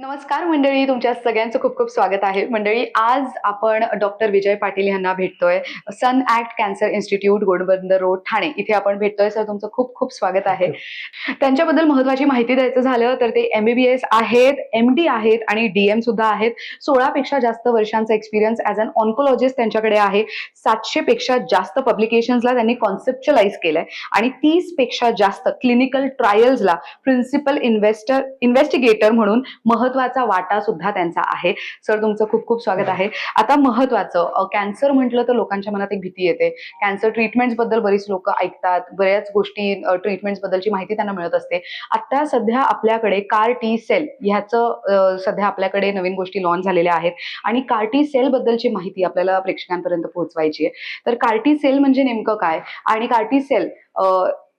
नमस्कार मंडळी तुमच्या सगळ्यांचं खूप खूप स्वागत आहे. मंडळी आज आपण डॉक्टर विजय पाटील यांना भेटतोय Sunact cancer institute Godbunder road Thane. इथे आपण भेटतोय सर तुमचं खूप खूप स्वागत आहे. त्यांच्याबद्दल महत्वाची माहिती द्यायचं झालं तर ते एमबीबीएस आहेत एम डी आहेत आणि डीएम सुद्धा आहेत. सोळापेक्षा जास्त वर्षांचा एक्सपिरियन्स ॲज अन ऑन्कोलॉजिस्ट त्यांच्याकडे आहे. सातशे पेक्षा जास्त पब्लिकेशन्सला त्यांनी कॉन्सेप्च्युलाइज केलंय. आणि तीसपेक्षा जास्त क्लिनिकल ट्रायल्सला प्रिन्सिपल इन्व्हेस्टर इन्व्हेस्टिगेटर म्हणून महत्त्वाचा वाटा सुद्धा त्यांचा आहे. सर तुमचं खूप खूप स्वागत आहे. आता महत्वाचं कॅन्सर म्हटलं तर लोकांच्या मनात एक भीती येते. कॅन्सर ट्रीटमेंट्सबद्दल बरीच लोक ऐकतात. बऱ्याच गोष्टी ट्रीटमेंट्स बद्दलची माहिती त्यांना मिळत असते. आता सध्या आपल्याकडे कार टी सेल ह्याचं सध्या आपल्याकडे नवीन गोष्टी लॉन्च झालेल्या आहेत. आणि कार टी सेल बद्दलची माहिती आपल्याला प्रेक्षकांपर्यंत पोहोचवायची आहे. तर कार टी सेल म्हणजे नेमकं काय? आणि कार टी सेल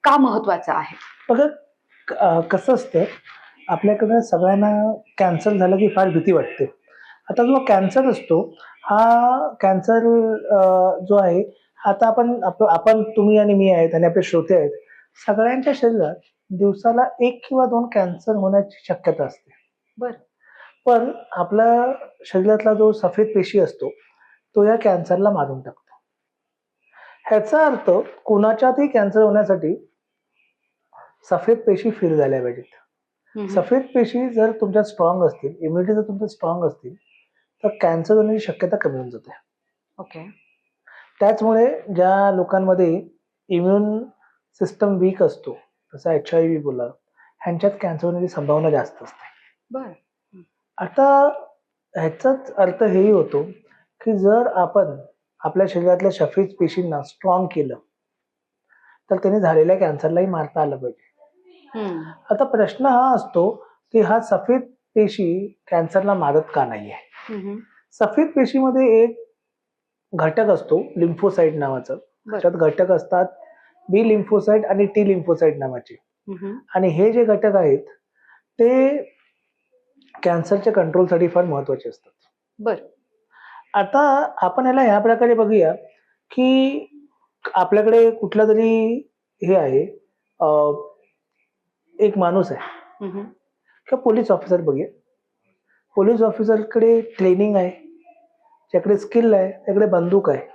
का महत्वाचं आहे? बघा कसं असतं आपल्याकडं सगळ्यांना कॅन्सर झालं की फार भीती वाटते आता जो कॅन्सर असतो हा कॅन्सर जो आहे आता आपण आप- आपण तुम्ही आणि मी आहेत आणि आपले श्रोते आहेत सगळ्यांच्या शरीरात दिवसाला एक किंवा दोन कॅन्सर होण्याची शक्यता असते बरं. पण आपल्या शरीरातला जो सफेद पेशी असतो तो या कॅन्सरला मारून टाकतो ह्याचा अर्थ कुणाच्यातही कॅन्सर होण्यासाठी सफेद पेशी फिर झाल्या पाहिजेत. सफेद पेशी जर तुमच्या स्ट्रॉंग असतील इम्युनिटी जर तुमच्या स्ट्रॉंग असतील तर कॅन्सर होण्याची शक्यता कमी होऊन जाते. ओके त्याचमुळे ज्या लोकांमध्ये इम्युन सिस्टम वीक असतो जसं एच आय व्ही बोला ह्यांच्यात कॅन्सर होण्याची संभावना जास्त असते. बर. आता ह्याचाच अर्थ हेही होतो की जर आपण आपल्या शरीरातल्या सफेद पेशींना स्ट्रॉंग केलं तर त्याने झालेल्या कॅन्सरलाही मारता आलं पाहिजे. आता प्रश्न हा असतो की हा सफेद पेशी कॅन्सरला मारत का नाहीये हम्म. सफेद पेशीमध्ये एक घटक असतो लिम्फोसाइट नावाचं. त्यात घटक असतात बी लिम्फोसाइट आणि टी लिम्फोसाइट नावाचे. आणि हे जे घटक आहेत ते कॅन्सरच्या कंट्रोलसाठी फार महत्त्वाचे असतात बर आता आपण याला ह्या प्रकारे बघूया की आपल्याकडे कुठला तरी हे आहे एक माणूस आहे. किंवा पोलीस ऑफिसर बघूया पोलीस ऑफिसरकडे ट्रेनिंग आहे. त्याकडे स्किल आहे. त्याकडे बंदूक आहे.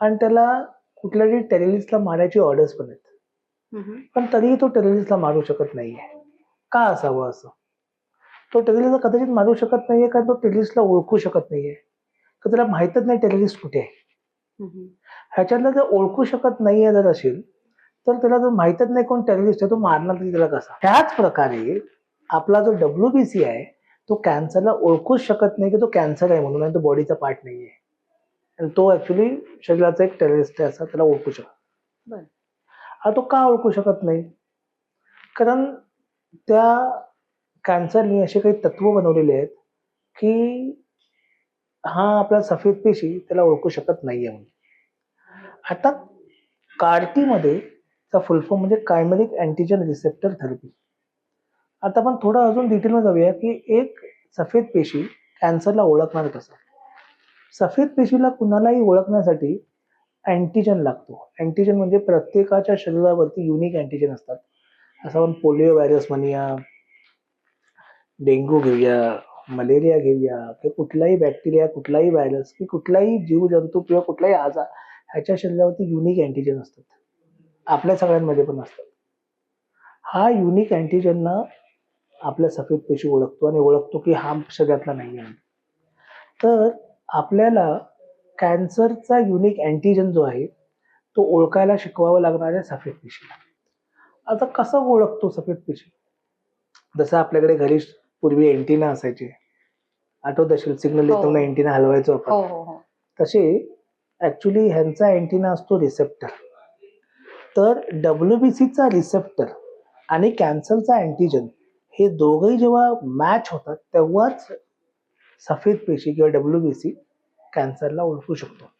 आणि त्याला कुठल्याही टेररिस्टला मारायची ऑर्डर्स पण आहेत. पण तरीही तो टेररिस्टला मारू शकत नाहीये. का असावं असं? तो टेररिस्टला कदाचित मारू शकत नाहीये कारण तो टेररिस्टला ओळखू शकत नाहीये. का त्याला माहीतच नाही टेररिस्ट कुठे आहे. ह्याच्यातलं जर ओळखू शकत नाहीये जर असेल तर त्याला जर माहीतच नाही कोण टेररिस्ट आहे तो मारणार तरी त्याला कसा? त्याच प्रकारे आपला जो डब्ल्यू बी सी आहे तो कॅन्सरला ओळखूच शकत नाही की तो कॅन्सर आहे म्हणून आणि तो बॉडीचा पार्ट नाहीये. आणि तो ऍक्च्युली शरीराचा एक टेररिस्ट आहे असं त्याला ओळखू शकतो. हा तो का ओळखू शकत नाही? कारण त्या कॅन्सरनी असे काही तत्व बनवलेले आहेत की हा आपला सफेद पेशी त्याला ओळखू शकत नाहीये म्हणून. आता कार्टीमध्ये चा फुल फॉर्म म्हणजे कायमेरिक अँटीजन रिसेप्टर थेरपी आता आपण थोडं अजून डिटेलमध्ये जाऊया की एक सफेद पेशी कॅन्सरला ओळखणार कसं? सफेद पेशीला कुणालाही ओळखण्यासाठी अँटीजन लागतो. अँटीजन म्हणजे प्रत्येकाच्या शरीरावरती युनिक अँटीजन असतात. असं आपण पोलिओ व्हायरस म्हणूया डेंग्यू घेऊया मलेरिया घेऊया किंवा कुठलाही बॅक्टेरिया कुठलाही व्हायरस की कुठलाही जीवजंतू किंवा कुठलाही आजार ह्याच्या शरीरावरती युनिक अँटीजन असतात. आपल्या सगळ्यांमध्ये पण असतात. हा युनिक अँटीजनना आपल्या सफेद पेशी ओळखतो आणि ओळखतो की हा शरीरातला नाही आहे तर आपल्याला कॅन्सरचा युनिक अँटीजन जो आहे तो ओळखायला शिकवावं लागणार आहे सफेद पेशीला आता कसं ओळखतो सफेद पेशी? जसं आपल्याकडे घरी पूर्वी एंटीना असायचे. आठवत असेल सिग्नल. येतो ना एंटीना हलवायचो आपण. हो हो हो. तसे ऍक्च्युली ह्यांचा अँटीना असतो रिसेप्टर तर डब्ल्यू बी सीचा रिसेप्टर आणि कॅन्सरचा अँटीजन हे दोघंही जेव्हा मॅच होतात तेव्हाच सफेद पेशी किंवा डब्ल्यू बी सी कॅन्सरला ओळखू शकतो.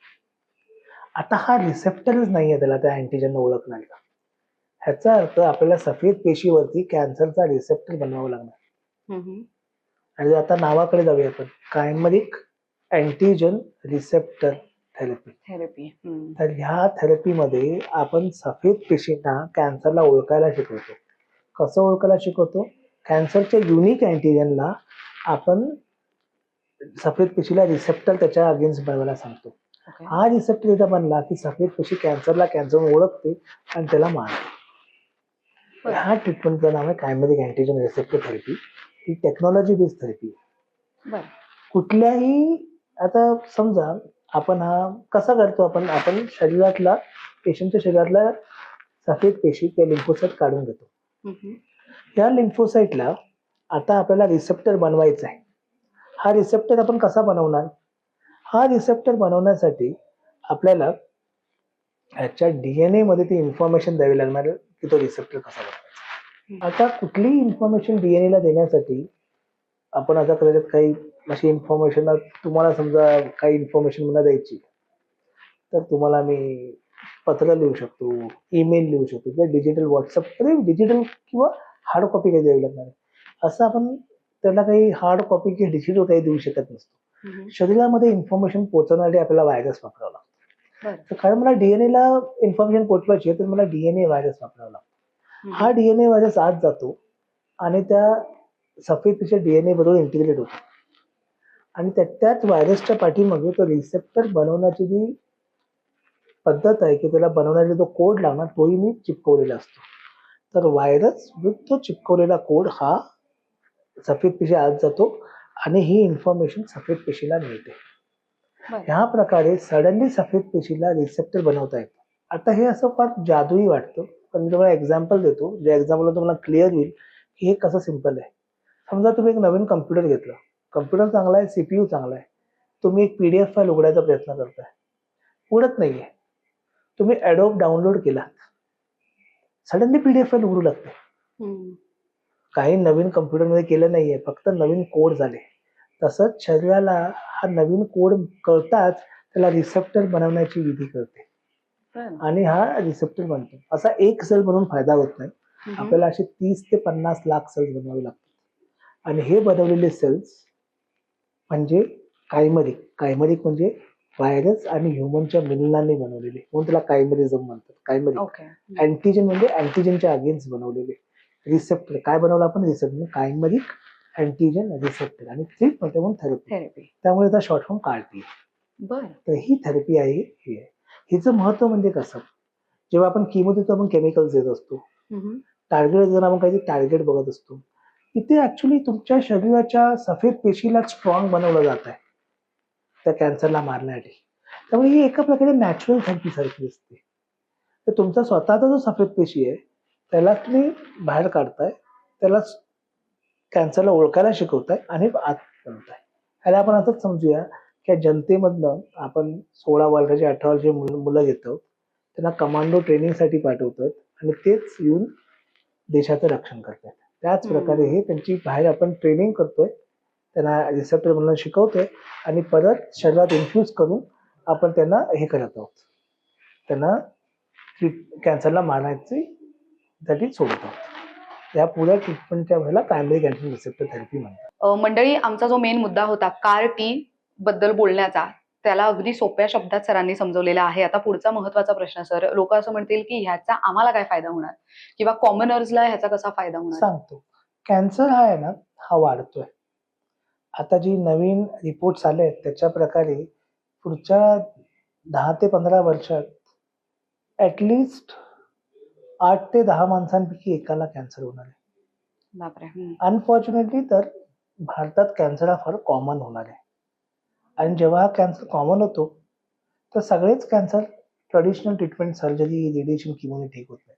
आता हा रिसेप्टरच नाही आहे त्याला त्या अँटीजनला ओळखण्याचा ह्याचा अर्थ आपल्याला सफेद पेशीवरती कॅन्सरचा रिसेप्टर बनवावा लागणार. आणि आता नावाकडे जाऊया आपण. Chimeric antigen receptor therapy therapy. तर ह्या थेरपीमध्ये आपण सफेद पेशींना कॅन्सरला ओळखायला शिकवतो. कसं ओळखायला शिकवतो? कॅन्सरच्या युनिक अँटीजनला आपण सफेद पेशीला रिसेप्टर त्याच्या अगेन्स्ट बनवायला सांगतो. हा रिसेप्टर एकदा बनला की सफेद पेशी कॅन्सरला कॅन्सर ओळखते आणि त्याला मारते. बरं. हा ट्रीटमेंटचं नाव आहे कायमेरिक अँटीजन रिसेप्टर थेरपी ही टेक्नॉलॉजी बेस्ड थेरपी कुठल्याही आता समजा आपण हा कसा करतो? आपण आपण शरीरातला पेशंटच्या शरीरातला सफेद पेशी किंवा लिम्फोसाईट काढून घेतो. हम्म. या लिम्फोसाईटला आता आपल्याला रिसेप्टर बनवायचा आहे. हा रिसेप्टर आपण कसा बनवणार? हा रिसेप्टर बनवण्यासाठी आपल्याला ह्याच्या डीएनए मध्ये ती इन्फॉर्मेशन द्यावी लागणार की तो रिसेप्टर कसा बनवायचा. आता कुठलीही इन्फॉर्मेशन डीएनए ला देण्यासाठी आपण आता कदाचित काही अशी इन्फॉर्मेशन तुम्हाला समजा काही इन्फॉर्मेशन मला द्यायची तर तुम्हाला मी पत्र लिहू शकतो ईमेल लिहू शकतो किंवा डिजिटल व्हॉट्सअप डिजिटल किंवा हार्ड कॉपी काही द्यावी लागणार असं आपण त्याला काही हार्ड कॉपी किंवा डिजिटल काही देऊ शकत नसतो. शरीरामध्ये इन्फॉर्मेशन पोहोचवण्यासाठी आपल्याला व्हायरस वापरावा लागतो. तर कारण मला डीएनए ला इन्फॉर्मेशन पोहोचवायची आहे तर मला डीएनए व्हायरस वापरावा लागतो. हा डीएनए व्हायरस आत जातो आणि त्या सफेद पेशी डीएनए बरोबर इंटिग्रेट होतो. आणि त्या त्याच व्हायरसच्या पाठीमागे तो रिसेप्टर बनवण्याची जी पद्धत आहे की त्याला बनवण्याचा जो कोड लावणार तोही मी चिपकवलेला असतो. तर व्हायरस विथ तो चिपकवलेला कोड हा सफेद पेशी आत जातो आणि ही इन्फॉर्मेशन सफेद पेशीला मिळते. ह्या प्रकारे सडनली सफेद पेशीला रिसेप्टर बनवता येतं. आता हे असं फार जादुई वाटतं. पण मी तुम्हाला एक्झाम्पल देतो. ज्या एक्झाम्पल तुम्हाला क्लिअर होईल की हे कसं सिंपल आहे. समजा तुम्ही एक नवीन कम्प्युटर घेतला. कम्प्युटर चांगला आहे सीपीयू चांगला आहे. तुम्ही एक पीडीएफ फाईल उघडायचा प्रयत्न करताय. उघडत नाहीये. तुम्ही ॲडोब डाउनलोड केला सडनली पीडीएफ फाईल उघडू लागते. काही नवीन कम्प्युटरमध्ये केलं नाहीये. फक्त नवीन कोड झाले. तसंच शरीराला हा नवीन कोड कळताच त्याला रिसेप्टर बनवण्याची विधी कळते. बरं. आणि हा रिसेप्टर बनतो. असा एक सेल बनवून फायदा होत नाही. आपल्याला असे तीस ते पन्नास लाख सेल्स बनवावे लागतात. आणि हे बनवलेले सेल्स म्हणजे कायमरिक कायमरिक म्हणजे व्हायरस आणि ह्युमनच्या मिलनाने बनवलेले. म्हणून त्याला कायमरिझम म्हणतात. कायमरिक अँटीजन म्हणजे अँटीजनच्या अगेन्स्ट बनवलेले. रिसेप्टर काय बनवलं आपण? रिसेप्टर कायमरिक अँटीजन रिसेप्टर आणि ट्रीटमेंट म्हणून थेरपी त्यामुळे त्याचा शॉर्ट फॉर्म काढते. बर. तर ही थेरपी आहे ही. आहे हिचं महत्त्व म्हणजे कसं? जेव्हा आपण किमो देतो आपण केमिकल्स देत असतो. टार्गेट जर आपण काहीतरी टार्गेट बघत असतो. इथे ऍक्च्युली तुमच्या शरीराच्या सफेद पेशीला स्ट्रॉंग बनवलं जात आहे. त्या कॅन्सरला मारण्यासाठी. त्यामुळे ही एका प्रकारे नॅचरल थेरपी सारखी असते तर तुमचा स्वतःचा जो सफेद पेशी आहे त्याला तुम्ही बाहेर काढताय त्याला कॅन्सरला ओळखायला शिकवताय आणि आत बनवताय ह्याला आपण असंच समजूया की जनतेमधनं आपण सोळा वर्षाचे अठरा वर्षाचे मुलं मुलं घेतो त्यांना कमांडो ट्रेनिंगसाठी पाठवतोय आणि तेच येऊन देशाचं रक्षण करतात त्याच. प्रकारे हे त्यांची बाहेर आपण ट्रेनिंग करतोय. त्यांना रिसेप्टर बनवणं शिकवतोय आणि परत शरीरात इन्फ्यूज करून आपण त्यांना हे करत आहोत. त्यांना कॅन्सरला मारण्याची साठी सोडत आहोत. या पुऱ्या ट्रीटमेंटच्या वेळेला प्रायमरी कॅन्सर रिसेप्टर थेरपी म्हणतात. मंडळी आमचा जो मेन मुद्दा होता कार टी बद्दल बोलण्याचा त्याला अगदी सोप्या शब्दात सरांनी समजवलेला आहे. आता पुढचा महत्त्वाचा प्रश्न सर. लोक असं म्हणतील की ह्याचा आम्हाला काय फायदा होणार? किंवा कॉमनर्सला ह्याचा कसा फायदा होणार? सांगतो. कॅन्सर हा आहे ना हा वाढतोय. आता जी नवीन रिपोर्ट्स आले आहेत त्याच्या प्रकारे पुढच्या दहा ते पंधरा वर्षात ऍटलिस्ट आठ ते दहा माणसांपैकी एकाला कॅन्सर होणार आहे. अनफॉर्च्युनेटली तर भारतात कॅन्सर हा फार कॉमन होणार आहे. आणि जेव्हा हा कॅन्सर कॉमन होतो तर सगळेच cancer traditional treatment surgery radiation किमोने ठीक होत नाहीत.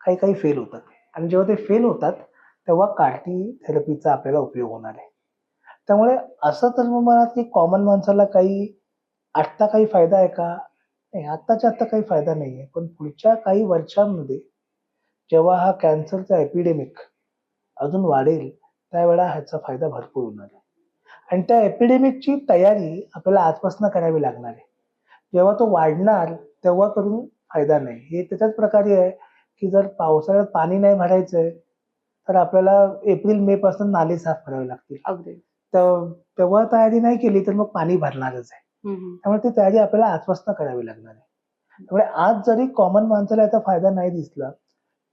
काही काही फेल होतात. आणि जेव्हा ते फेल होतात तेव्हा कार्टी थेरपीचा आपल्याला उपयोग होणार आहे. त्यामुळे असं तर मग म्हणा की कॉमन माणसाला काही आत्ता काही फायदा आहे का? नाही आत्ताच्या आत्ता काही फायदा नाही आहे पण पुढच्या काही वर्षांमध्ये जेव्हा हा कॅन्सरचा एपिडेमिक अजून वाढेल त्यावेळा ह्याचा फायदा भरपूर होणार आहे. आणि त्या एपिडेमिकची तयारी आपल्याला आजपासून करावी लागणार आहे. जेव्हा तो वाढणार तेव्हा करून फायदा नाही. हे त्याच्याच प्रकारे आहे की जर पावसाळ्यात पाणी नाही भरायचंय तर आपल्याला एप्रिल मे पासून नाले साफ करावे लागतील. अगदी. तेव्हा तयारी नाही केली तर मग पाणी भरणारच आहे. त्यामुळे ती तयारी आपल्याला आजपासून करावी लागणार आहे. त्यामुळे आज जरी कॉमन माणसाला याचा फायदा नाही दिसला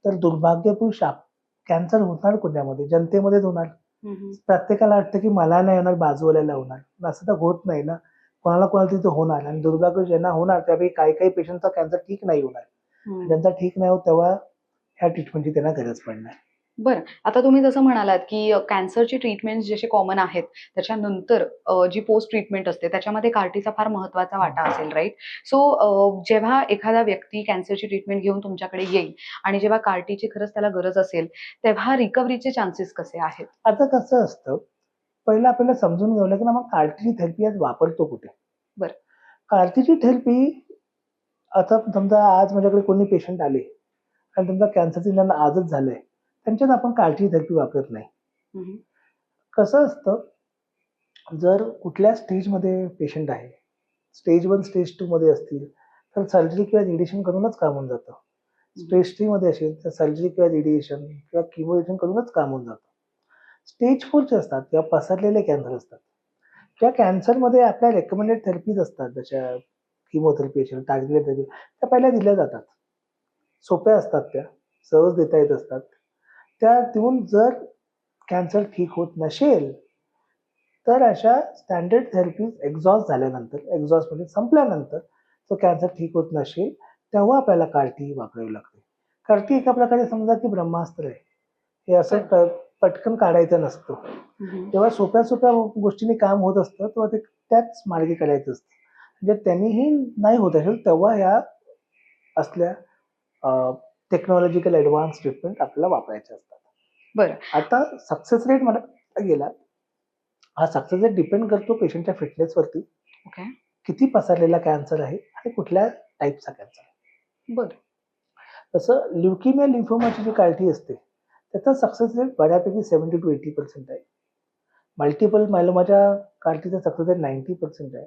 तर दुर्भाग्यपूर शाप कॅन्सर होणार कोणामध्ये? जनतेमध्येच होणार. प्रत्येकाला वाटतं की मला नाही होणार बाजूवाल्याला होणार. असं तर होत नाही ना. कोणाला कोणाला तिथे होणार आणि दुर्भाग्य ज्यांना होणार त्यापैकी काही काही पेशंटचा कॅन्सर ठीक नाही होणार. ज्यांचा ठीक नाही होत तेव्हा ह्या ट्रीटमेंटची त्यांना गरज पडणार. बरं. आता तुम्ही जसं म्हणालात की कॅन्सरची ट्रीटमेंट जसे कॉमन आहेत त्याच्यानंतर जी पोस्ट ट्रीटमेंट असते त्याच्यामध्ये कार्टीचा फार महत्त्वाचा वाटा असेल राईट? सो जेव्हा एखादा व्यक्ती कॅन्सरची ट्रीटमेंट घेऊन तुमच्याकडे येईल आणि जेव्हा कार्टीची खरंच त्याला गरज असेल तेव्हा रिकव्हरीचे चान्सेस कसे आहेत? आता कसं असतं पहिलं आपल्याला समजून घ्यावं लागेल ना मग कार्टीची थेरपी आज वापरतो कुठे? बरं. कार्टीची थेरपी आता समजा आज माझ्याकडे कोणी पेशंट आले आणि त्यांचा कॅन्सरचं निदान आजच झालंय त्यांच्यात आपण कार्टीची थेरपी वापरत नाही. कसं असतं जर कुठल्या स्टेजमध्ये पेशंट आहे स्टेज वन स्टेज टू मध्ये असतील तर सर्जरी किंवा रेडिएशन करूनच काम होऊन जातं. स्टेज थ्री मध्ये असेल तर सर्जरी किंवा रेडिएशन किंवा किमोरेशन करूनच काम होऊन जातं. स्टेज फोरचे असतात किंवा पसरलेले कॅन्सर असतात. त्या कॅन्सरमध्ये आपल्या रेकमेंडेड थेरपीज असतात जशा किमोथेरपी असेल टार्गेटेड थेरपी त्या पहिल्या दिल्या जातात. सोप्या असतात त्या सहज देता येत असतात. त्या देऊन जर कॅन्सर ठीक होत नसेल तर अशा स्टँडर्ड थेरपीज एक्झॉस्ट झाल्यानंतर एक्झॉस्ट म्हणजे संपल्यानंतर तो कॅन्सर ठीक होत नसेल तेव्हा आपल्याला कार्टी वापरावी लागते. कार्टी एका प्रकारे समजा की ब्रह्मास्त्र आहे. हे असं पटकन काढायचं नसतं. तेव्हा सोप्या सोप्या गोष्टींनी काम होत असतं तेव्हा ते त्याच मार्गी काढायचं असतं. म्हणजे त्यांनीही नाही होत असेल तेव्हा ह्या असल्या टेक्नॉलॉजिकल ॲडव्हान्स ट्रीटमेंट आपल्याला वापरायच्या असतात. बरं. आता सक्सेस रेट मला गेला हा सक्सेस रेट डिपेंड करतो पेशंटच्या फिटनेसवरती ओके किती पसरलेला कॅन्सर आहे आणि कुठल्या टाईपचा कॅन्सर आहे. बरं. तसं ल्युकिमिया लिम्फोमाची जी काळजी असते त्याचा सक्सेस रेट बऱ्यापैकी सेवन्टी टू एटी पर्सेंट आहे. मल्टिपल मायलोमाच्या कार्टीचा सक्सेस रेट नाईन्टी पर्सेंट आहे.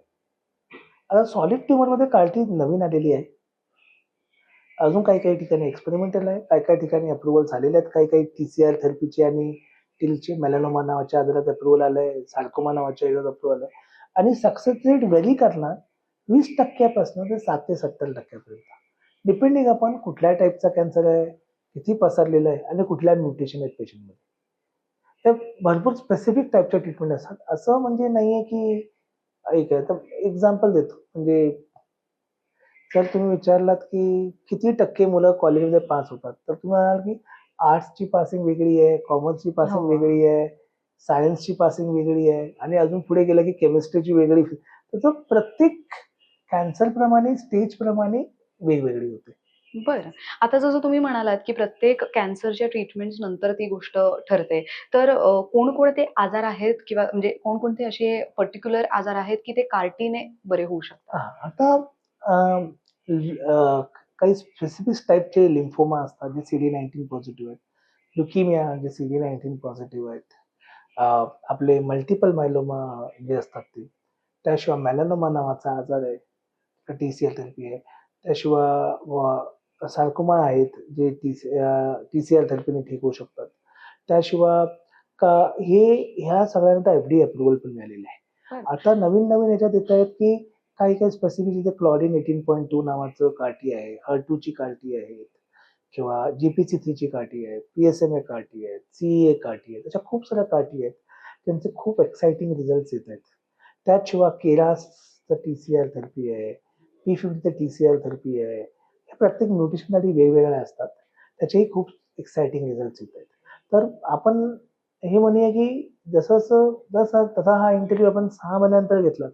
आता सॉलिड ट्युमरमध्ये कार्टी नवीन आलेली आहे. अजून काही काही ठिकाणी एक्सपेरिमेंटल आहे काही काही ठिकाणी अप्रुव्हल झालेले आहेत काही काही टी सी आर थेरपीचे आणि टिलचे मेलानोमा नावाच्या आजारात अप्रुव्हल आलंय सार्कोमा नावाच्या आजारात अप्रुव्हल आहे आणि सक्सेस रेट व्हेरी करणार वीस टक्क्यापासून ते सात ते सत्तर टक्क्यापर्यंत. डिपेंडिंग आपण कुठल्या टाईपचा कॅन्सर आहे किती पसरलेलं आहे आणि कुठल्या म्युटेशन आहेत पेशंटमध्ये तर भरपूर स्पेसिफिक टाईपच्या ट्रीटमेंट असतात. असं म्हणजे नाही आहे की एक आहे तर एक्झाम्पल देतो. म्हणजे जर तुम्ही विचारलात की किती टक्के मुलं कॉलेजमध्ये पास होतात? तर तुम्ही म्हणाल की आर्ट्सची पासिंग वेगळी आहे कॉमर्सची पासिंग हो. वेगळी आहे सायन्सची पासिंग वेगळी आहे आणि अजून पुढे गेलं की केमिस्ट्रीची वेगळी तर तो प्रत्येक कॅन्सर प्रमाणे स्टेज प्रमाणे वेगवेगळी होते. बरं. आता जसं तुम्ही म्हणालात की प्रत्येक कॅन्सरच्या ट्रीटमेंट नंतर ती गोष्ट ठरते. तर कोणकोणते आजार आहेत किंवा म्हणजे कोणकोणते असे पर्टिक्युलर आजार आहेत की ते कार्टीने बरे होऊ शकतात? आता काही स्पेसिफिक टाईपचे लिम्फोमा असतात जे सी डी नाईन्टीन पॉझिटिव्ह आहेत. लुकिमिया जे सी डी नाईन्टीन पॉझिटिव्ह आहेत आपले मल्टिपल मायलोमा जे असतात ते. त्याशिवाय मॅलॅनोमा नावाचा आजार आहे. टी सी एल थेरपी आहे. त्याशिवाय सार्कोमा आहेत जे T C T C R थेरपीने ठीक होऊ शकतात. त्याशिवाय का हे ह्या सगळ्यांना एफ डी अप्रुव्हल पण मिळालेलं आहे. आता नवीन नवीन याच्यात येत आहेत की काही काही स्पेसिफिक इथे क्लॉडिन एटीन पॉईंट टू नावाचं काठी आहे. हर ची काठी आहे. किंवा जीपीसी थ्रीची काठी आहे. पी एस एम ए काठी आहे. सी ए काठी आहे. अशा खूप साऱ्या काठी आहेत. त्यांचे खूप एक्साइटिंग रिझल्ट येत आहेत. त्याशिवाय केरासचं टी सी आर थेरपी आहे. पी फिफ्टीचं टी सी आर थेरपी आहे. हे प्रत्येक न्यूट्रिशनसाठी वेगवेगळ्या असतात. त्याचेही खूप एक्साइटिंग रिझल्ट येत आहेत. तर आपण हे म्हणूया की जसं जसं जसं तसा हा इंटरव्ह्यू आपण सहा महिन्यानंतर घेतला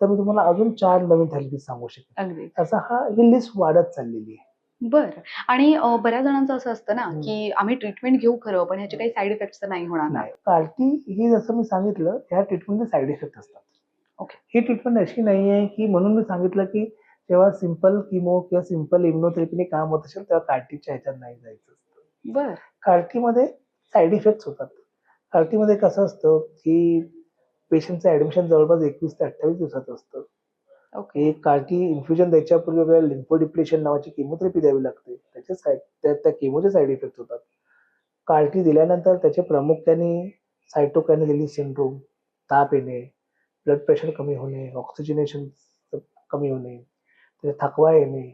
तर मी तुम्हाला अजून चार नवीन थेरपी सांगू शकेन. अगदी असा हा ही लिस्ट वाढत चाललेली आहे. बरं. आणि बऱ्याच जणांचं असं असतं ना. की आम्ही ट्रीटमेंट घेऊ खरं पण ह्याचे काही साईड इफेक्ट्स तर नाही होणार नाही. कार्टी ही जसं मी सांगितलं ह्या ट्रीटमेंटचे साईड इफेक्ट असतात. Okay. ही ट्रीटमेंट अशी नाही आहे की म्हणून मी सांगितलं की जेव्हा सिंपल किमो किंवा सिंपल इम्युनोथेरपीने काम होत असेल तेव्हा कार्टीच्या ह्याच्यात नाही जायचं असतं. बरं. कार्टीमध्ये साईड इफेक्ट्स होतात. कार्टीमध्ये कसं असतं की पेशंटचं ऍडमिशन जवळपास एकवीस ते अठ्ठावीस दिवसाचं असतं. ओके एक कार्टी इन्फ्युजन द्यायच्यापूर्वी आपल्याला लिम्फोडिप्लेशन नावाची केमोथेरपी द्यावी लागते. त्याचे साईड त्या त्या केमोचे साईड इफेक्ट होतात. कार्टी दिल्यानंतर त्याचे प्रामुख्याने सायटोकॅनिलिस सिंड्रोम ताप येणे ब्लड प्रेशर कमी होणे ऑक्सिजनेशन कमी होणे त्याचे थकवा येणे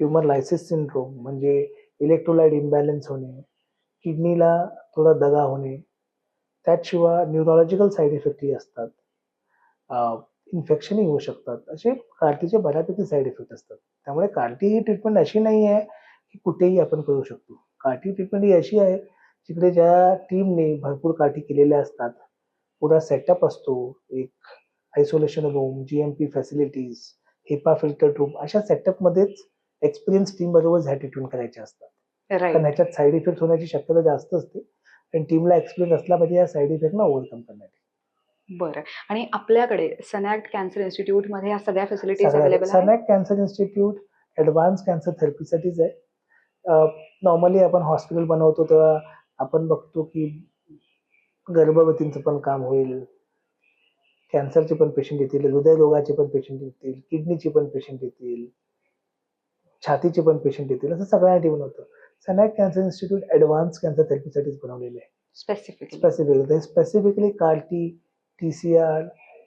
ट्युमर लायसिस सिंड्रोम म्हणजे इलेक्ट्रोलाइट इम्बॅलन्स होणे किडनीला थोडा दगा होणे त्याशिवाय न्यूरोलॉजिकल साईड इफेक्टही असतात. इन्फेक्शनही होऊ शकतात. असे कार्टीचे बऱ्यापैकी साईड इफेक्ट असतात. त्यामुळे कार्टी ही ट्रीटमेंट अशी नाही आहे की कुठेही आपण करू शकतो. कार्टी ट्रीटमेंट ही अशी आहे जिकडे ज्या टीमने भरपूर कार्टी केलेल्या असतात. पुरा सेटअप असतो. एक isolation room G M P facilities HEPA filter room अशा सेटअपमध्येच एक्सपिरियन्स टीम बरोबर ह्या ट्रीटमेंट करायच्या असतात. कारण ह्याच्यात साईड इफेक्ट होण्याची शक्यता जास्त असते. आणि टीमला एक्सपिरियन्स असला पाहिजे या साईड इफेक्टना ओव्हरकम करण्यासाठी बरं. आणि आपल्याकडे सनॅक्ट कॅन्सर इन्स्टिट्यूटमध्ये ह्या सगळ्या फॅसिलिटीज अवेलेबल आहेत? Sunact cancer institute advance cancer थेरपीसाठीच आहे. नॉर्मली आपण हॉस्पिटल बनवतो तेव्हा आपण बघतो की गर्भवतींचं पण काम होईल. कॅन्सरचे पण पेशंट येतील हृदयरोगाचे पण पेशंट येतील किडनीचे पण पेशंट येतील छातीचे पण पेशंट येतील असं सगळ्यांसाठी बनवतं Sunact cancer institute advance cancer थेरपीसाठीच बनवलेले आहे. Specifically specific specifically CAR T T C R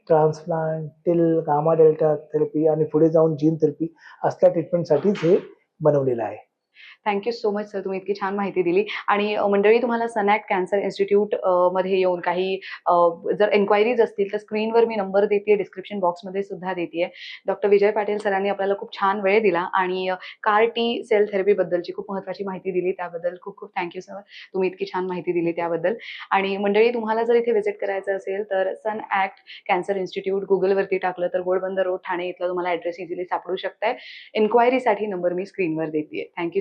transplant TIL gamma delta therapy आणि पुढे जाऊन जीन थेरपी असल्या ट्रीटमेंटसाठीच हे बनवलेलं आहे. थँक्यू सो मच सर तुम्ही इतकी छान माहिती दिली. आणि मंडळी तुम्हाला सनॅक्ट कॅन्सर इन्स्टिट्यूटमध्ये येऊन काही जर एन्क्वायरीज असतील तर स्क्रीनवर मी नंबर देते डिस्क्रिप्शन बॉक्समध्ये सुद्धा देते डॉक्टर विजय पाटील सरांनी आपल्याला खूप छान वेळ दिला आणि कार टी सेल थेरपीबद्दलची खूप महत्त्वाची माहिती दिली. त्याबद्दल खूप खूप थँक्यू सर तुम्ही इतकी छान माहिती दिली त्याबद्दल. आणि मंडळी तुम्हाला जर इथे व्हिजिट करायचं असेल तर सन ॲक्ट कॅन्सर इन्स्टिट्यूट गुगलवरती टाकलं तर गोडबंदर रोड ठाणे इथला तुम्हाला ॲड्रेस इझिली सापडू शकताय. एन्क्वायरीसाठी नंबर मी स्क्रीनवर देते thank you